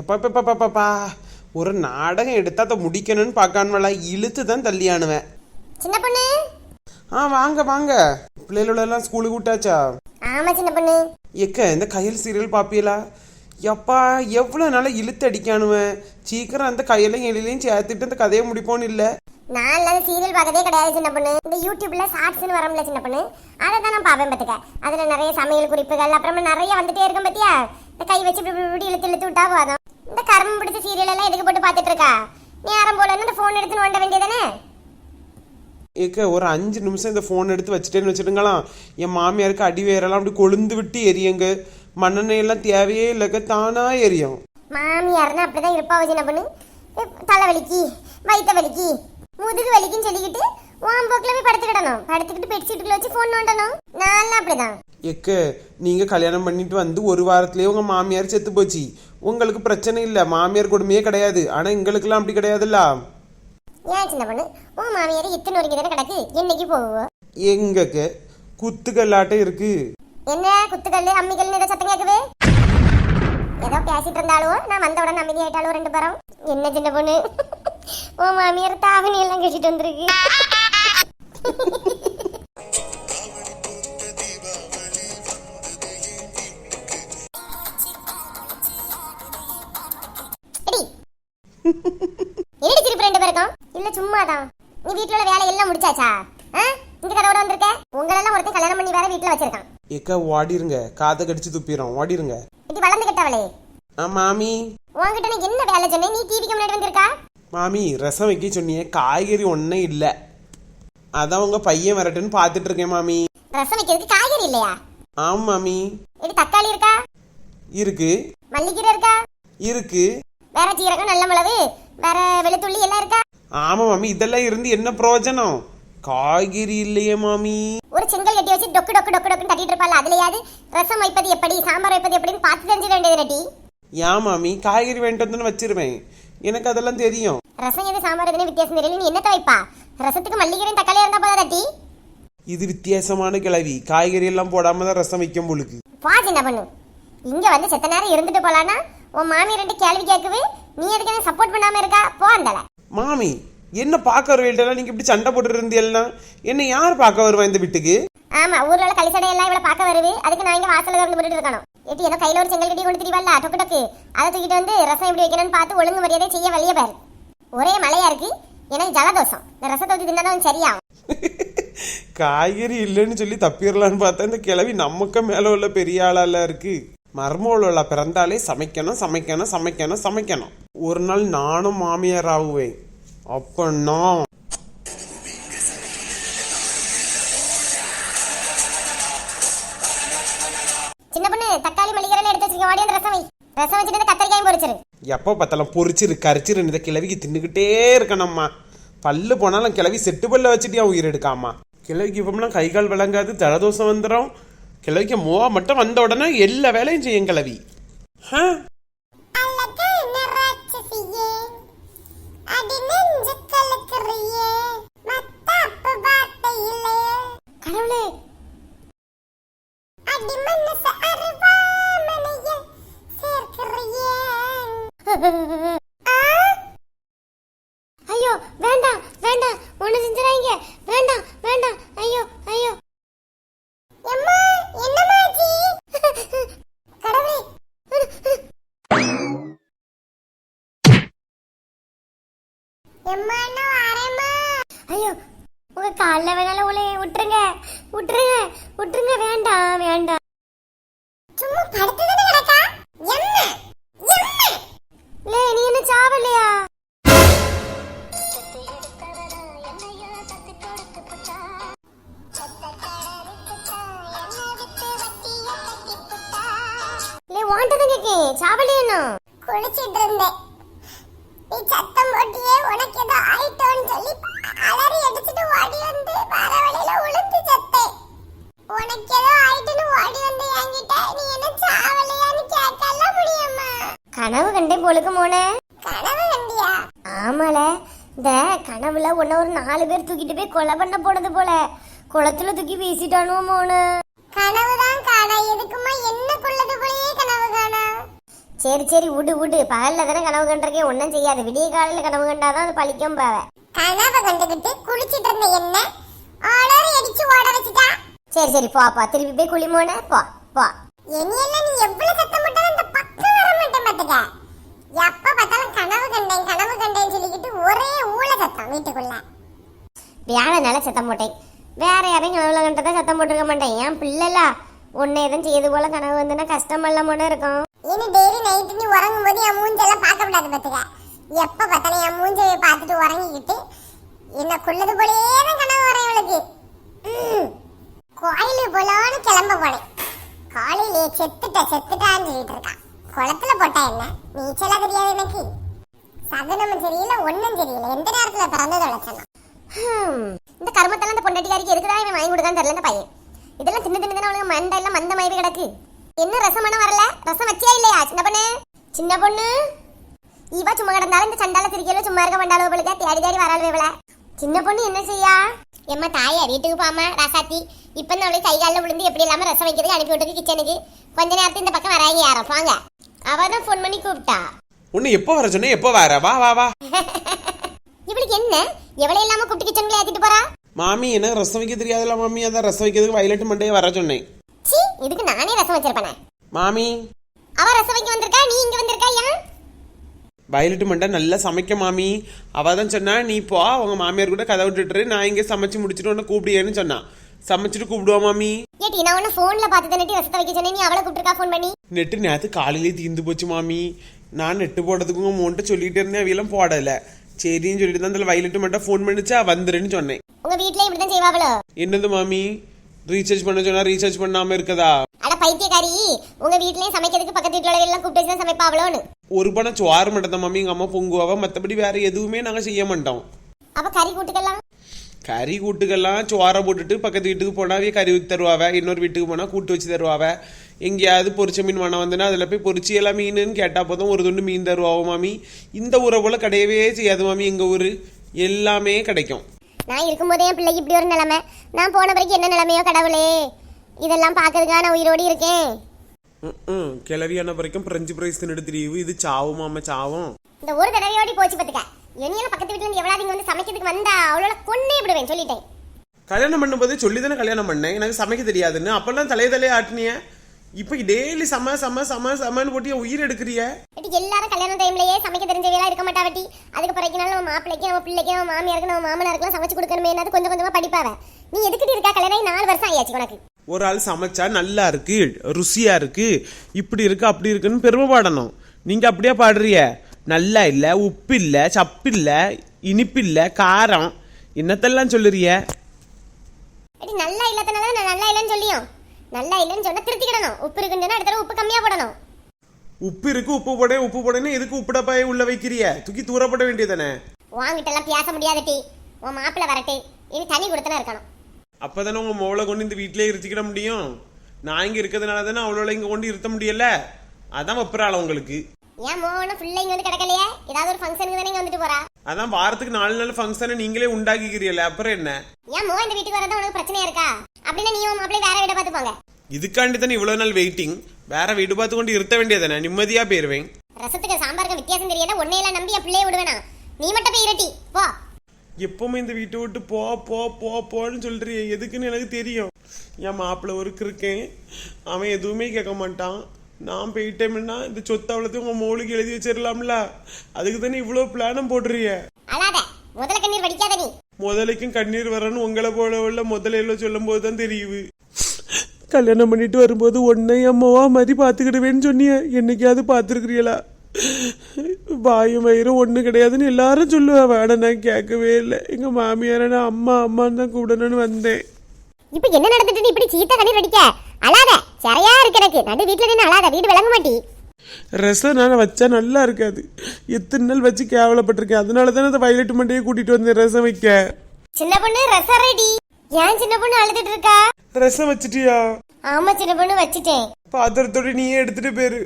எப்பப்பப்பப்பப்பா ஒரு நாடகம் எடுத்தா அதை முடிக்கணும்னு பார்க்கான்வளா இழுத்து தான் தள்ளியானுவேன். சின்ன பொண்ணு? ஆ வாங்க வாங்க. பிள்ளைகளெல்லாம் ஸ்கூலுக்கு விட்டாச்சா? ஆமா சின்ன பொண்ணு. எக்க இந்த கையல் சீரியல் பாப்பியலா? எப்பா எவ்வளோ நாளாக இழுத்து அடிக்கானுவேன். சீக்கிரம் அந்த கையிலையும் எழிலையும் சேர்த்துட்டு அந்த கதையை முடிப்போன்னு இல்லை. நான் இல்லாத சீரியல் பார்க்கதே கிடையாது சின்ன பொண்ணு. இந்த யூடியூப்ல ஷார்ட்ஸ்னு வரும்ல சின்ன பொண்ணு. அதை தான் நான் பார்ப்பேன் பார்த்துக்க அதுல நிறைய சமையல் குறிப்புகள் அப்புறமா நிறைய வந்துட்டே இருக்கும் பத்தியா? இந்த கை வச்சு இப்படி இப்படி இப்படி இழுத்து இழுத்து விட்டா போதும். இந்த கரும்பு பிடிச்ச சீரியல் எல்லாம் எதுக்கு போட்டு பார்த்துட்டு இருக்கா நேரம் போல இந்த ஃபோன் எடுத்து நோண்ட வேண்டியதானே? ஏக்க ஒரு அஞ்சு நிமிஷம் இந்த ஃபோன் எடுத்து வச்சுட்டேன்னு வச்சுட்டுங்களாம். என் மாமியாருக்கு அடி வேரெல்லாம் அப்படி கொழுந்து விட்டு எரியுங்க. மண்ணெண்ணெய் எல்லாம் தேவையே இல்லைக்க தானா எரியும். மாமியார்னா அப்படிதான் இருப்பா சின்ன பொண்ணு. தலை வலிக்கு வயிற்ற வலிக்கு முதுகு வலிக்குன்னு சொல்லிக்கிட்டு உன் போக்கில் போய் படுத்துக்கிடணும். படுத்துக்கிட்டு பெட்ஷீட்டுக்குள்ள வச்சு ஃபோன் நோண்டணும். நான் அப்படிதான். எக்க நீங்க கல்யாணம் பண்ணிட்டு வந்து ஒரு வாரத்திலேயே உங்க மாமியார் செத்து போச்சு. உங்களுக்கு பிரச்சனை இல்லை மாமியார் கொடுமையே கிடையாது. ஆனா எங்களுக்கெல்லாம் அப்படி கிடையாதுல்ல? ஏன் சின்ன பொண்ணு? உன் மாமியார் இத்தனை வரைக்கும் தானே கிடக்கு? என்னைக்கு போகுவோம் எங்கக்க? குத்துக்கல்லாட்டம் இருக்கு. என்ன? குத்துக்கல்லு அம்மிக்கல்னு ஏதோ சத்தம் கேக்குது ஏதோ பேசிட்டு இருந்தாலும் நான் வந்த உடனே அமைதி ஆயிட்டாலும் ரெண்டு பேரும்? என்ன சின்ன பொண்ணு? உன் மாமியார் தாவணி எல்லாம் கட்டிட்டு வந்திருக்கு. என்னடி சிரிப்பு ரெண்டு பேருக்கும்? இல்ல சும்மாதான். நீ வீட்டுல உள்ள வேலை எல்லாம் முடிச்சாச்சா? இந்த கதவோட வந்திருக்க? உங்களெல்லாம் ஒருத்தன் கல்யாணம் பண்ணி வேற வீட்டுல வச்சிருக்கான். எக்கா ஓடிருங்க. காதை கடிச்சு துப்பிடும் ஓடிருங்க. இது வளர்ந்து கெட்டவளே. ஆ மாமி. உன்கிட்ட நான் என்ன வேலை சொன்னேன்? நீ டிவிக்கு முன்னாடி வந்திருக்கா? மாமி ரசம் வைக்க சொன்னியே. காய்கறி ஒன்றும் இல்லை. அதான் உங்க பையன் வரட்டுன்னு பார்த்துட்டு இருக்கேன் மாமி. ரசம் வைக்கிறதுக்கு காய்கறி இல்லையா? ஆம் மாமி. இது தக்காளி இருக்கா? இருக்கு. மல்லிக்கீரை இருக்கா? இருக்கு. வேற சீரகம் நல்ல மிளகு வேற வெளுத்துள்ளி எல்லாம் இருக்கா? ஆமா மாமி இதெல்லாம் இருந்து என்ன பிரயோஜனம்? காய்கறி இல்லையே மாமி. ஒரு செங்கல் கட்டி வச்சு டொக்கு டொக்கு டொக்கு டொக்குன்னு தட்டிட்டு இருப்பாள் அதுலயாவது ரசம் வைப்பது எப்படி சாம்பார் வைப்பது எப்படின்னு பார்த்து தெரிஞ்சிட வேண்டியது ரெட்டி. ஏன் மாமி காய்கறி வேண்டாம் வந்து வச்சிருவேன். எனக்கு அதெல்லாம் தெரியும். ரசம் எது சாம்பார் எதுன்னு வித்தியாசம் தெரியல நீ என்னத்த வைப்பா? ரசத்துக்கு மல்லிகீரையும் தக்காளி இருந்தா போதா தட்டி இது வித்தியாசமான கிளவி. காய்கறி எல்லாம் போடாம தான் ரசம் வைக்கும் பொழுது. பா சின்ன பொண்ணு இங்க வந்து செத்த நேரம் இருந்துட்டு போலானா உன் மாமி ரெண்டு கேள்வி கேட்குது. நீ எதுக்கு எனக்கு சப்போர்ட் பண்ணாம இருக்கா? போ அந்தல மாமி என்ன பார்க்க வருவேன் நீங்க இப்படி சண்டை போட்டு இருந்தீங்கன்னா என்ன யார் பார்க்க வருவா இந்த வீட்டுக்கு? ஆமா ஊர்ல கலிசடை எல்லாம் இவளை பார்க்க வருது. அதுக்கு நான் இங்க வாசல்ல இருந்து போட்டுட்டு இருக்கணும். ஏட்டி ஏதோ கையில ஒரு செங்கல் கட்டி கொண்டு திரிவல்ல டொக்கு டொக்கு. அதை தூக்கிட்டு வந்து ரசம் எப்படி வைக்கணும்னு பார்த்து ஒழுங்கு மரியாதை செய்ய வழிய பாரு. ஒரே மழையா இருக்கு. எனக்கு ஜலதோஷம். இந்த ரசத்தை ஊத்தி தின்னாதான் சரியாகும். காய்கறி இல்லைன்னு சொல்லி தப்பிடலான்னு பார்த்தா இந்த கிளவி நமக்கு மேல உள்ள பெரிய ஆளால இருக்கு. மர்மோல பிறந்தாலே சமைக்கணும் சமைக்கணும் சமைக்கணும் சமைக்கணும். ஒரு நாள் நானும் மாமியார் ஆகுவேன். அப்ப நான் சின்ன பொண்ணு தக்காளி மல்லிகரெல்லாம் எடுத்து வச்சிருக்க வாடி அந்த ரசம் வை. ரசம் வச்சுட்டு இந்த கத்திரிக்காயும் பொரிச்சிரு. எப்போ பார்த்தாலும் பொரிச்சிரு கரிச்சிரு இந்த கிளவிக்கு தின்னுக்கிட்டே இருக்கணும்மா. பல்லு போனாலும் கிளவி செட்டு பல்ல வச்சுட்டு அவன் உயிர் எடுக்காமா. கிளவிக்கு இப்போம்லாம் கை கால் விளங்காது ஜலதோஷம் வந்துடும் கிளவிக்கு மோவா மட்டும் வந்த உடனே எல்லா வேலையும் செய்யும் கிளவி ஆ? ஐயோ வேண்டாம் வேண்டாம் ஒண்ணு செஞ்சிடாதீங்க வேண்டாம் வேண்டாம் ஐயோ ஐயோ எம்மா என்னமாச்சி கடவுளே எம்மா நான் வரேம்மா ஐயோ உங்க கால்ல வேணாலும் உங்களை விட்டுருங்க விட்டுருங்க விட்டுருங்க வேண்டாம் வேண்டாம். சும்மா படுத்துதானே கிடக்கா? என்ன என்ன லே நீ என்ன சாவலையா லே வாண்டதான் சாவலையா குளிச்சிட்டு இருந்தேன். நீ சத்தம் போட்டியே உனக்கு ஏதோ ஆயிட்டோன்னு சொல்லி அலறி அடிச்சிட்டு ஓடி வந்து வர வழியில உளுந்து சத்தேன் உனக்கு ஏதோ ஆயிட்டுன்னு ஓடி வந்து என்கிட்ட நீ என்ன சாவலையான்னு கேட்கல முடியுமா? கனவு கண்டே பொழுக்கு மோனே. கனவு கண்டியா? ஆமால. இந்த கனவுல உன்ன ஒரு நாலு பேர் தூக்கிட்டு போய் கொலை பண்ண போனது போல. குளத்துல தூக்கி வீசிட்டானோ மோனு. கனவுதான் காணா. எதுக்குமா என்ன கொள்ளது போலயே சரி சரி விடு விடு பகல்ல தானே கனவு கண்டிருக்கேன் ஒன்றும் செய்யாது. விடிய காலையில கனவு கண்டாதான் அது பழிக்கும் பாவ. கனவை கண்டுகிட்டு குளிச்சிட்டு இருந்த என்ன? ஆளோரி அடிச்சு ஓட வச்சுட்டா? சரி சரி போ போ. திருப்பி போய் குளிமோன போ போ. என்னையெல்லாம் நீ எவ்வளவு சத்தம் போட்டாலும் இந்த பக்கம் வர மாட்டேன் பாத்துக்க. எப்ப பார்த்தாலும் கனவு கண்டேன் கனவு கண்டேன்னு சொல்லிக்கிட்டு ஒரே ஊழ சத்தம் வீட்டுக்குள்ள. நல்ல சத்தம் போட்டேன்? வேற யாரையும் கனவுல கண்டதா சத்தம் போட்டிருக்க மாட்டேன். என் பிள்ளைல? உன்னை எதுவும் செய்யது போல கனவு வந்துன்னா கஷ்டமெல்லாம் இருக்கும். இனி டெய்லி நைட்டு நீ உறங்கும் போது என் மூஞ்செல்லாம் பார்க்க கூடாது பார்த்துக்க. எப்ப பார்த்தாலும் என் மூஞ்சை பார்த்துட்டு உறங்கிக்கிட்டு என்ன கொள்ளது போலயே தான் கனவு வரேன் இவளுக்கு. ம். கோயிலுக்கு போலான்னு கிளம்ப போனேன். காலையிலே செத்துட்ட செத்துட்டான்னு சொல்லிட்டு இருக்கான். குளத்துல போட்டா என்ன? நீச்சலா தெரியாது எனக்கு. சகுனமும் சரியில்லை ஒண்ணும் சரியில்லை. எந்த நேரத்துல பிறந்து தொலைச்சணும் இந்த கருமத்தெல்லாம் இந்த பொண்டாட்டிக்காரிக்கு எதுக்குதான் இவன் வாங்கி கொடுக்கான்னு தெரியல இந்த பையன். இதெல்லாம் தின்னு தின்னு தானே அவனுக்கு மண்டை எல்லாம் மந்த மாதிரி கிடக்கு. என்ன ரசம் பண்ண வரல? ரசம் வச்சியா இல்லையா சின்ன பொண்ணு? சின்ன பொண்ணு? இவ சும்மா கிடந்தாலும் இந்த சண்டால சிரிக்கல சும்மா இருக்க மாட்டாளோ போலுக்க தேடி தேடி வராள் இவள. சின்ன பொண்ணு என்ன செய்யா? எம்மா தாயா வீட்டுக்கு போமா ராசாத்தி. இப்ப இந்த அவளுக்கு கை காலில் விழுந்து எப்படி இல்லாம ரசம் வைக்கிறதுக்கு அனுப்பி விட்டுருக்கு கிச்சனுக்கு கொஞ்ச நேரத்துக்கு இந்த பக்கம் வராங்க யாரும். வாங்க. அவ தான் ஃபோன் பண்ணி கூப்பிட்டா. உன்னை எப்போ வர சொன்னேன் எப்போ வர? வா வா வா. இவளுக்கு என்ன? எவ்வளவு இல்லாம கூப்பிட்டு கிச்சனுக்குள்ள ஏத்திட்டு போறா? மாமி எனக்கு ரசம் வைக்க தெரியாதுல்ல மாமி. அதான் ரசம் வைக்கிறதுக்கு வயலட் மண்டையை வர சொன்னேன். சீ இதுக்கு நானே ரசம் வச்சிருப்பேனே. மாமி. அவ ரசம் வைக்க வந்திருக்கா? நீ இங்க வந்திருக்கா ஏன் வயலட் மண்டை நல்லா சமைக்க மாமி. அவ தான் சொன்னா நீ போ உங்க மாமியார் கூட கதை விட்டுட்டு நான் இங்கே சமைச்சு முடிச்சுட்டு உன்னை கூப்பிடியேன்னு சொன்னா. சமைச்சிட்டு கூப்பிடுவா மாமி. ஏட்டி நான் உன்ன போன்ல பார்த்து தானே ரசத்தை வைக்க சொன்னேன். நீ அவளை கூப்பிட்டுருக்கா ஃபோன் பண்ணி? நெட்டு நேற்று காலையிலே தீர்ந்து போச்சு மாமி. நான் நெட்டு போடுறதுக்கும் உங்கள்கிட்ட சொல்லிட்டு இருந்தேன் அவையெல்லாம் போடல. சரின்னு சொல்லிட்டு தான் வயலட்டு மட்டும் ஃபோன் பண்ணிச்சா வந்துருன்னு சொன்னேன். உங்க வீட்ல இப்படி தான் செய்வாங்களோ? என்னது மாமி? ரீசார்ஜ் பண்ண சொன்னா ரீசார்ஜ் பண்ணாம இருக்கதா? அட பைத்தியக்காரி உங்க வீட்லயும் சமைக்கிறதுக்கு பக்கத்து வீட்டுல எல்லாம் கூப்பிட்டு வச்சு சமைப்பாவளோன்னு. ஒரு பணம் சோறு மட்டும் தான் மாமி எங்க அம்மா பொங்குவாவ. மற்றபடி வேற எதுவுமே நாங்க செய்ய மாட்டோம். அப்ப கறி கூட்டுக்கலாம் கறி கூட்டுக்கெல்லாம் சோறை போட்டுட்டு பக்கத்து வீட்டுக்கு போனாவே கறி ஊற்றி தருவாவ இன்னொரு வீட்டுக்கு போனால் கூட்டு வச்சு தருவாவ. எங்கேயாவது பொரிச்ச மீன் வேணா வந்துன்னா அதில் போய் பொரிச்சு எல்லாம் மீனுன்னு கேட்டால் போதும் ஒரு துண்டு மீன் தருவாவோ மாமி. இந்த ஊரை போல் கிடையவே செய்யாது மாமி எங்கள் ஊர். எல்லாமே கிடைக்கும். நான் இருக்கும்போதே என் பிள்ளைக்கு இப்படி ஒரு நிலைமை. நான் போன பிறகு என்ன நிலைமையோ கடவுளே? இதெல்லாம் பார்க்கறதுக்காக நான் உயிரோடு இருக்கேன். ம் கிளவியான வரைக்கும் பிரெஞ்சு பிரைஸ் தின்னுட்டு தெரியுது இது சாவும் மாமா சாவும். இந்த ஒரு தடவையோடி போச்சு பாத்துக்க இனியெல்லாம் பக்கத்து வீட்டுல இருந்து எவ்வளவு வந்து சமைக்கிறதுக்கு வந்தா அவளோட கொன்னே விடுவேன் சொல்லிட்டேன். கல்யாணம் பண்ணும்போது சொல்லி தானே கல்யாணம் பண்ணேன். எனக்கு சமைக்க தெரியாதுன்னு. அப்பெல்லாம் தலைய தலைய ஆட்டினிய. இப்போ டெய்லி சம சம சம சமன்னு போட்டு என் உயிர் எடுக்கிறிய? எல்லாரும் கல்யாண டைம்லயே சமைக்க தெரிஞ்சவையெல்லாம் இருக்க மாட்டாவட்டி அதுக்கு பிறகுனாலும் நம்ம மாப்பிள்ளைக்கு நம்ம பிள்ளைக்கு நம்ம மாமியாருக்கு நம்ம மாமனாருக்குலாம் சமைச்சு கொடுக்கணுமே கொஞ்சம் கொஞ்சமா படிப்பாவ? நீ எதுக்கிட்டு இருக்கா கல்யாணம் நாலு வருஷம் ஆயாச்சு உனக்கு? ஒரு ஆள் சமைச்சா நல்லா இருக்கு ருசியா இருக்கு இப்படி இருக்கு அப்படி இருக்குன்னு பெருமை பாடணும். நீங்க அப்படியே பாடுறிய? நல்லா இல்ல உப்பு இல்ல சப்பு இல்ல இனிப்பு இல்ல காரம். என்னத்தெல்லாம் சொல்லுறிய? நல்லா இல்லாதனால நான் நல்லா இல்லைன்னு சொல்லியும். நல்லா இல்லைன்னு சொன்னா திருத்திக்கிடணும். உப்பு இருக்குன்னு அடுத்த தடவை உப்பு கம்மியா போடணும். உப்பு இருக்கு உப்பு போட உப்பு போடன்னு எதுக்கு உப்புடப்பாய உள்ள வைக்கிறிய? தூக்கி தூரப்பட வேண்டியதானே வாங்கிட்ட எல்லாம் பேச முடியாது டி. உன் மாப்பிள்ளை வரட்டு இனி தனி கொடுத்தனா இருக்கணும். அப்பதானே உங்க மோளை கொண்டு இந்த வீட்டிலே இருத்திக்கிட முடியும்? நான் இங்க இருக்கிறதுனால தானே அவளோட இங்க கொண்டு இருத்த முடியல? அதான் வைப்பறாள் உங்களுக்கு. ஏன் மோகன ஃபுல்லா இங்க வந்து கிடக்கலையே? ஏதாவது ஒரு ஃபங்க்ஷனுக்கு தானே இங்க வந்துட்டு போறா? அதான் வாரத்துக்கு நாலு நாள் ஃபங்க்ஷனை நீங்களே உண்டாக்கிக்கிறீல்ல அப்புறம் என்ன? ஏன் மோ இந்த வீட்டுக்கு வரதான் உனக்கு பிரச்சனையா இருக்கா? அப்படின்னா நீ உன் மாப்பிள்ளை வேற வீட பார்த்து போங்க இதுக்காண்டி தானே இவ்வளவு நாள் வெயிட்டிங் வேற வீடு பார்த்து கொண்டு இருத்த வேண்டியதானே நிம்மதியா போயிருவேன். ரசத்துக்கு சாம்பாருக்கு வித்தியாசம் தெரியல உன்னையெல்லாம் நம்பி என் பிள்ளைய விடுவேனா நீ மட்டும் போய் இரட்டி. போ. எப்பவுமே இந்த வீட்டை விட்டு போ போ போ போன்னு சொல்றிய. எதுக்குன்னு எனக்கு தெரியும். என் மாப்பிள்ளை ஒருக்கு இருக்கேன். அவன் எதுவுமே கேட்க மாட்டான். நான் போயிட்டேன்னா இந்த சொத்து அவ்வளோத்தையும் உங்க மோளுக்கு எழுதி வச்சிடலாம்ல அதுக்கு தானே இவ்வளோ பிளானும் போடுறிய. அழாத. முதல்ல கண்ணீர் வடிக்காத முதலைக்கும் கண்ணீர் வரணும். உங்களை போல உள்ள முதலையில சொல்லும் போது தான் தெரியுது. கல்யாணம் பண்ணிட்டு வரும்போது உன்னை அம்மாவா மாதிரி பார்த்துக்கிடுவேன்னு சொன்னிய. என்னைக்காவது பார்த்துருக்குறீங்களா வாயும் வயிறும் ஒன்று கிடையாதுன்னு எல்லாரும் சொல்லுவேன் வேணாம் நான் கேட்கவே இல்லை. எங்கள் மாமியார நான் அம்மா அம்மான்னு தான் கூடணும்னு வந்தேன். இப்போ என்ன நடந்துட்டு இப்படி சீத்த கண்ணீர் அடிக்க அழாத. சரியா இருக்கு எனக்கு. நடு வீட்டில் நின்று அழாத. வீடு விளங்க மாட்டி. ரசம் நான் வச்சா நல்லா இருக்காது. எத்தனை நாள் வச்சு கேவலப்பட்டிருக்கேன். அதனால தானே அந்த வயலட் மண்டையை கூட்டிட்டு வந்தேன் ரசம் வைக்க. சின்ன பொண்ணு ரசம் ரெடி ஏன் சின்ன பொண்ணு அழுதுட்டு இருக்கா? ரசம் வச்சிட்டியா? ஆமா சின்ன பொண்ணு வச்சுட்டேன். பாத்திரத்தோட நீயே எடுத்துட்டு போயிரு.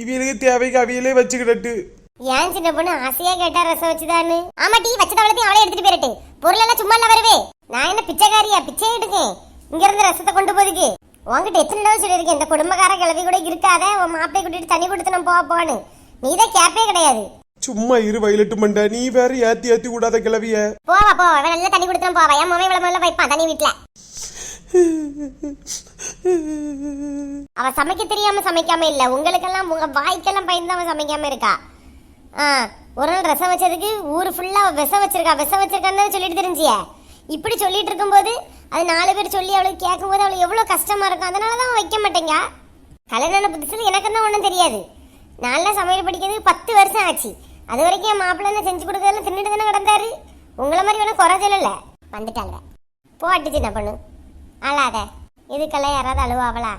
இவியலுக்கு தேவைக்கு அவியலே வச்சுக்கிடட்டு. ஏன் சின்ன பொண்ணு ஆசையா கேட்டா ரசம் வச்சுதான்னு? ஆமா டீ வச்சத அவளத்தையும் அவளே எடுத்துட்டு போயிரட்டு. பொருள் எல்லாம் சும்மா இல்ல வருவே. நான் என்ன பிச்சைக்காரியா? பிச்சை எடுக்கேன். இங்க இருந்து ரசத்தை கொண்டு போதுக்கு. உன்கிட்ட எத்தனை தடவை சொல்லியிருக்கேன்? இந்த குடும்பக்கார கிளவி கூட இருக்காத உன் மாப்பிளை கூட்டிட்டு தண்ணி கொடுத்து நான் போக போன்னு நீ தான் கேப்பே கிடையாது. சும்மா இரு வயலட்டு மண்டை. நீ வேற ஏத்தி ஏத்தி விடாத கிளவிய போவா போவா. அவன் நல்லா தண்ணி கொடுத்து போவா. என் இவ்வளவு முதல்ல வைப்பான் தண்ணி வீட்டுல. அவ சமைக்க தெரியாம சமைக்காம இல்ல. உங்களுக்கெல்லாம் உங்க வாய்க்கெல்லாம் பயந்து அவன் சமைக்காம இருக்கா? ஆ ஒரு நாள் ரசம் வச்சதுக்கு ஊர் ஃபுல்லா விஷம் வச்சிருக்கா. விஷம் வச்சிருக்கான்னு சொல்லிட்டு தெரிஞ்சிய. இப்படி சொல்லிட்டு இருக்கும்போது அது நாலு பேர் சொல்லி அவளுக்கு கேட்கும்போது அவளுக்கு எவ்வளோ கஷ்டமாக இருக்கும் அதனால தான் வைக்க மாட்டேங்க. கல்யாணம் புதுசில் எனக்கு தான் ஒன்றும் தெரியாது. நான்லாம் சமையல் படிக்கிறதுக்கு பத்து வருஷம் ஆச்சு. அது வரைக்கும் என் மாப்பிள்ளை செஞ்சு கொடுக்கறதெல்லாம் தின்னுட்டு தானே கிடந்தாரு. உங்களை மாதிரி வேணும் குறை சொல்லல. வந்துட்டாங்க போட்டு என்ன பண்ணு. அழாத. இதுக்கெல்லாம் யாராவது அழுவாவளா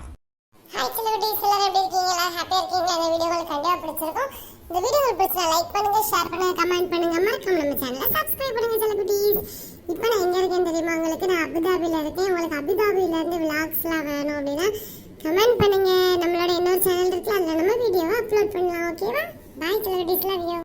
ஹாய் செலிபிரிட்டிஸ் எல்லாரும் எப்படி இருக்கீங்களா? ஹாப்பியாக இருக்கீங்களா? இந்த வீடியோ உங்களுக்கு கண்டிப்பா பிடிச்சிருக்கும். இந்த வீடியோ உங்களுக்கு பிடிச்சா லைக் பண்ணுங்க ஷேர் பண்ணுங்க கமெண்ட் பண்ணுங்க. மறக்காம நம்ம சேனலை சப்ஸ்கிரைப் பண்ணுங்க செலிபிரிட்டிஸ் இப்போ நான் எங்கே இருக்கேன் தெரியுமா உங்களுக்கு? நான் அபுதாபியில் இருக்கேன். உங்களுக்கு அபுதாபியிலேருந்து விளாக்ஸ்லாம் வேணும் அப்படின்னா கமெண்ட் பண்ணுங்க. நம்மளோட இன்னொரு சேனல் இருக்கு அதில் நம்ம வீடியோவை அப்லோட் பண்ணலாம் ஓகேவா பாய் செலிபிரிட்டிஸ் லவ் யூ